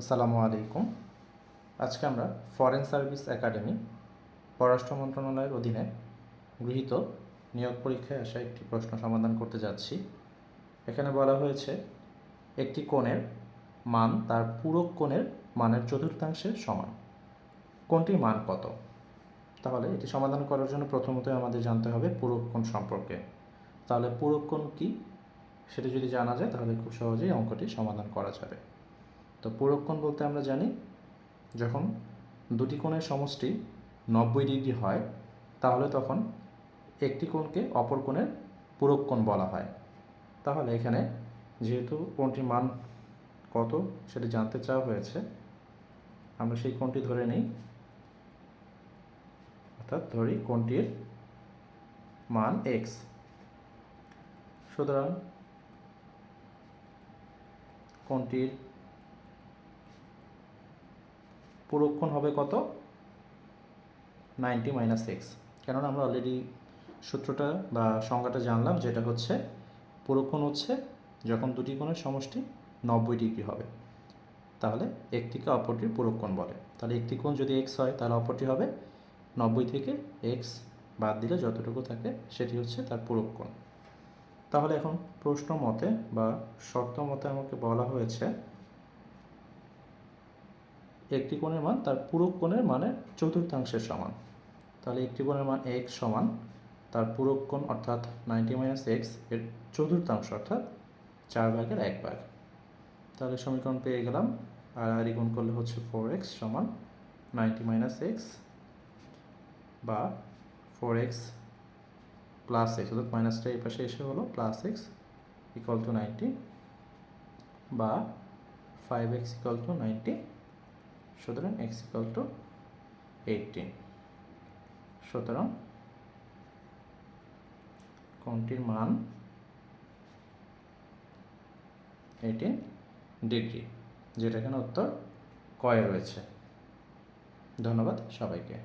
আসসালামু আলাইকুম। আজকে আমরা ফরেন সার্ভিস একাডেমি পররাষ্ট্র মন্ত্রণালয়ের অধীনে গৃহীত নিয়োগ পরীক্ষায় আসা একটি প্রশ্ন সমাধান করতে যাচ্ছি। এখানে বলা হয়েছে, একটি কোণের মান তার পূরক কোণের মানের চতুর্থাংশের সমান। কোনটির মান কত? তাহলে এটি সমাধান করার জন্য প্রথমত আমাদের জানতে হবে পূরক কোণ সম্পর্কে। তাহলে পূরক কোণ কী? সেটি যদি জানা যায় তাহলে খুব সহজেই অঙ্কটি সমাধান করা যাবে। তো পূরক কোণ বলতে আমরা জানি, যখন দুটি কোণের সমষ্টি নব্বই ডিগ্রি হয়, তাহলে তখন একটি কোণকে অপর কোণের পূরক কোণ বলা হয়। তাহলে এখানে যেহেতু কোণটির মান কত সেটি জানতে চাওয়া হয়েছে, আমরা সেই কোণটি ধরে নিই। অর্থাৎ ধরি কোণটির মান এক্স সুতরাং কোণটির পুরক্ষণ হবে কত? নাইনটি মাইনাস এক্স কেননা আমরা অলরেডি সূত্রটা বা সংজ্ঞাটা জানলাম, যেটা হচ্ছে পুরক্ষণ হচ্ছে যখন দুটি কোণের সমষ্টি নব্বই ডিগ্রি হবে। তাহলে একটিকে অপরটির পুরক্ষণ বলে। তাহলে একটি কোণ যদি এক্স হয়, তাহলে অপরটি হবে নব্বই থেকে এক্স বাদ দিলে যতটুকু থাকে সেটি হচ্ছে তার পুরক্ষণ। তাহলে এখন প্রশ্ন মতে বা শর্ত মতে আমাকে বলা হয়েছে একটি কোণের মান তার পুরো কোণের মানের চতুর্থাংশের সমান। তাহলে একটি কোণের মান এক্স সমান তার পুরো কোণ অর্থাৎ নাইনটি মাইনাস এক্সের চতুর্থাংশ অর্থাৎ চার ভাগের এক ভাগ। তাহলে সমীকরণ পেয়ে গেলাম। আর আর গুণ করলে হচ্ছে ফোর এক্স সমান নাইনটি মাইনাস এক্স বা ফোর এক্স প্লাস এক্স অর্থাৎ মাইনাসটা এই পাশে এসে হলো plus x equal to ninety বা five x equal to ninety সুতরাং এক্স ইকাল টু এইটিন সুতরাং কোনটির মান এইটিন ডিগ্রি যেটা এখানে উত্তর কয়ে রয়েছে। ধন্যবাদ সবাইকে।